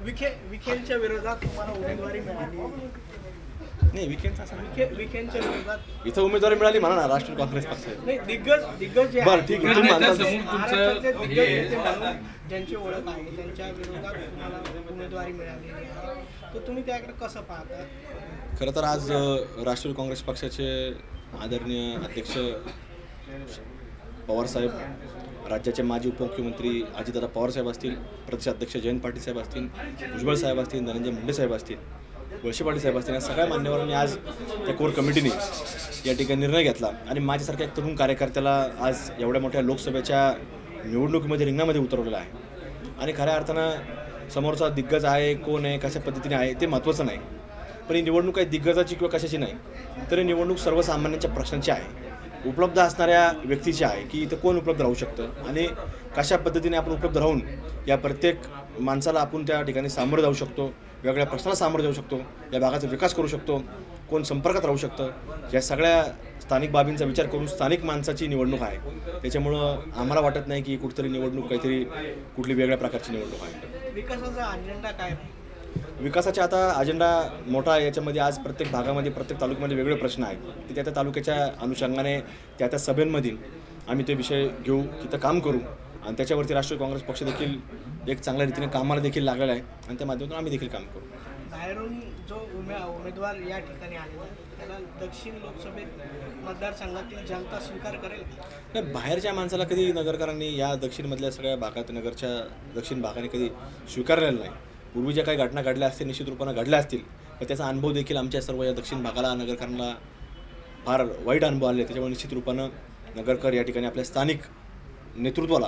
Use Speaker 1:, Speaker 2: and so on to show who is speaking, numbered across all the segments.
Speaker 1: विखे विखेंच्या विरोधात तुम्हाला उमेदवारी मिळाली.
Speaker 2: नाही विकेंडचा असं नाही.
Speaker 1: विखे विखेंच्या विरोधात.
Speaker 2: इथं उमेदवारी मिळाली म्हणा ना राष्ट्रीय काँग्रेस पक्ष.
Speaker 1: नाही दिग्गज दिग्गज जे
Speaker 2: बरं, ठीक आहे. तुम्ही म्हणता-
Speaker 3: तुमचं
Speaker 1: महाराष्ट्रातले दिग्गज
Speaker 3: हे-
Speaker 1: नेते म्हणून ज्यांची ओळख आहे त्यांच्या विरोधात तुम्हाला उमेदवारी मिळालेली आहे. तर तुम्ही त्याकडे कसं पाहता?
Speaker 2: खरं तर आज अ, राष्ट्रीय काँग्रेस पक्षाचे आदरणीय अध्यक्ष पवारसाहेब राज्याचे माजी उपमुख्यमंत्री अजितदादा पवारसाहेब असतील प्रदेशाध्यक्ष जयंत पाटील साहेब असतील भुजबळ साहेब असतील धनंजय मुंडे साहेब असतील वळशे पाटील साहेब असतील या सगळ्या मान्यवरांनी आज त्या कोर कमिटीने या ठिकाणी निर्णय घेतला. आणि माझ्यासारख्या एक तरुण कार्यकर्त्याला आज एवढ्या मोठ्या लोकसभेच्या निवडणुकीमध्ये रिंगणामध्ये उतरवलेलं आहे. आणि खऱ्या अर्थानं समोरचा दिग्गज आहे कोण आहे कशा पद्धतीने आहे ते महत्त्वाचं नाही. पण ही निवडणूक काही दिग्गजाची किंवा कशाची नाही. तर ही निवडणूक सर्वसामान्यांच्या प्रश्नांची आहे. उपलब्ध असणाऱ्या व्यक्तीची आहे की इथं कोण उपलब्ध राहू शकतं? आणि कशा पद्धतीने आपण उपलब्ध राहून या प्रत्येक माणसाला आपण त्या ठिकाणी सामोरं जाऊ शकतो वेगळ्या प्रश्नाला सामोरं जाऊ शकतो या भागाचा विकास करू शकतो कोण संपर्कात राहू शकतं? या सगळ्या स्थानिक बाबींचा विचार करून स्थानिक माणसाची निवडणूक आहे. त्याच्यामुळं आम्हाला वाटत नाही की कुठेतरी निवडणूक काहीतरी कुठली वेगळ्या प्रकारची निवडणूक आहे.
Speaker 1: विकासाचा अजेंडा काय?
Speaker 2: विकासाचा आता अजेंडा मोठा आहे. याच्यामध्ये आज प्रत्येक भागामध्ये प्रत्येक तालुक्यामध्ये वेगळे प्रश्न आहेत. ते त्या त्या तालुक्याच्या अनुषंगाने त्या त्या सभेंमधील आम्ही ते विषय घेऊ तिथं काम करू. आणि त्याच्यावरती राष्ट्रीय काँग्रेस पक्ष देखील एक चांगल्या रीतीने कामाला देखील लागलेला आहे. आणि त्या माध्यमातून आम्ही देखील काम करू.
Speaker 1: बाहेरून जो उमे उमेदवार या ठिकाणी आलेला त्याला दक्षिण लोकसभेत मतदारसंघातील जनता स्वीकार करेल?
Speaker 2: नाही बाहेरच्या माणसाला कधी नगरकरांनी या दक्षिणमधल्या सगळ्या भागात नगरच्या दक्षिण भागाने कधी स्वीकारलेलं नाही. पूर्वी ज्या काही घटना घडल्या असतील निश्चित रूपानं घडल्या असतील तर त्याचा अनुभव देखील आमच्या सर्व या दक्षिण भागाला नगरकरांना फार वाईट अनुभव आले. त्याच्यामुळे निश्चित रूपानं नगरकर या ठिकाणी आपल्या स्थानिक नेतृत्वाला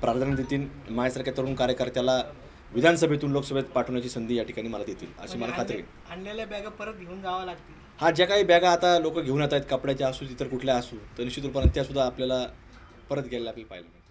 Speaker 2: प्राधान्य देतील. माझ्यासारख्या तरुण कार्यकर्त्याला विधानसभेतून लोकसभेत पाठवण्याची संधी या ठिकाणी मला देतील अशी मला खात्री आहे.
Speaker 1: आणले- आणलेल्या बॅगा परत घेऊन जावं लागतील.
Speaker 2: हा ज्या काही बॅगा आता लोक घेऊन येत आहेत कपड्याच्या असू इतर कुठल्या असू तर निश्चित रूपाने त्या सुद्धा आपल्याला परत घ्यायला आपल्याला पाहिजे